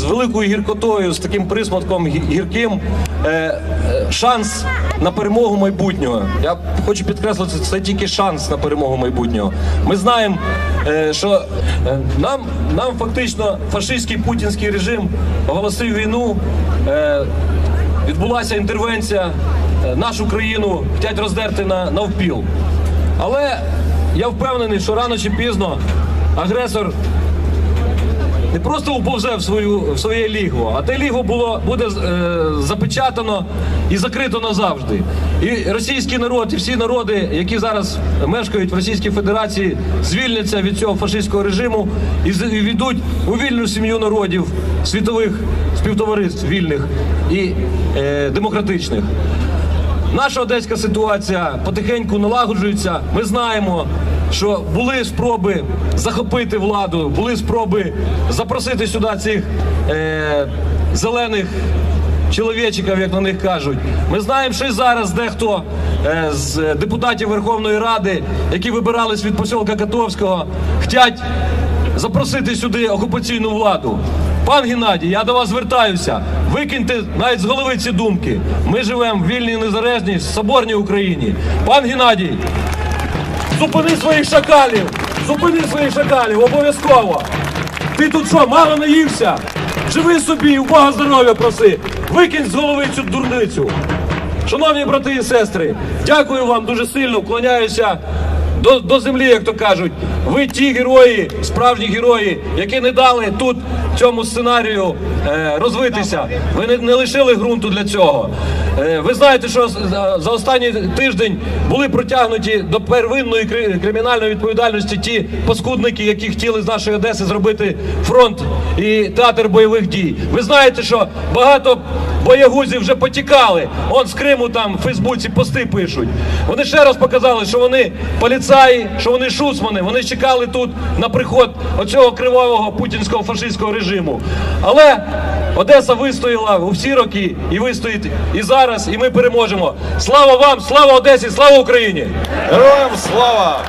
з великою гіркотою, з таким присматком гірким е, е, шанс на перемогу майбутнього. Я хочу підкреслити, це тільки шанс на перемогу майбутнього. Ми знаємо, е, що нам, нам фактично фашистський путінський режим оголосив війну. Відбулася інтервенція, нашу країну хочуть роздерти на навпіл. Але я впевнений, що рано чи пізно агресор не просто уповзе в свою в своє лігво, а те лігво було буде е, запечатано і закрито назавжди. І російський народ, і всі народи, які зараз мешкають в Російській Федерації, звільняться від цього фашистського режиму і війдуть у вільну сім'ю народів світових співтовариств вільних і е, демократичних. Наша одеська ситуація потихеньку налагоджується. Ми знаємо, що були спроби захопити владу, були спроби запросити сюди цих е, зелених чоловічиків, як на них кажуть. Ми знаємо, що і зараз дехто е, з депутатів Верховної Ради, які вибирались від посілка Котовського, хочуть запросити сюди окупаційну владу. Пан Геннадій, я до вас звертаюся. Викиньте навіть з голови ці думки. Ми живемо в вільній незалежній соборній Україні. Пан Геннадій, зупини своїх шакалів! Зупини своїх шакалів, обов'язково! Ти тут що, мало наївся? Живи собі, у Бога здоров'я проси! Викинь з голови цю дурницю! Шановні брати і сестри, дякую вам дуже сильно, вклоняюся до, до землі, як то кажуть. Ви ті герої, справжні герої, які не дали тут цьому сценарію е, розвитися. Ви не, не лишили ґрунту для цього. Е, ви знаєте, що за, останній тиждень були притягнуті до первинної кримінальної відповідальності ті паскудники, які хотіли з нашої Одеси зробити фронт і театр бойових дій. Ви знаєте, що багато боягузів вже потікали. Он з Криму там в Фейсбуці пости пишуть. Вони ще раз показали, що вони поліцаї, що вони шуцмани, Вони чекали тут на приход оцього кривавого путінського фашистського режиму. Але Одеса вистояла у всі роки і вистоїть і зараз, і ми переможемо. Слава вам, слава Одесі, слава Україні! Героям слава!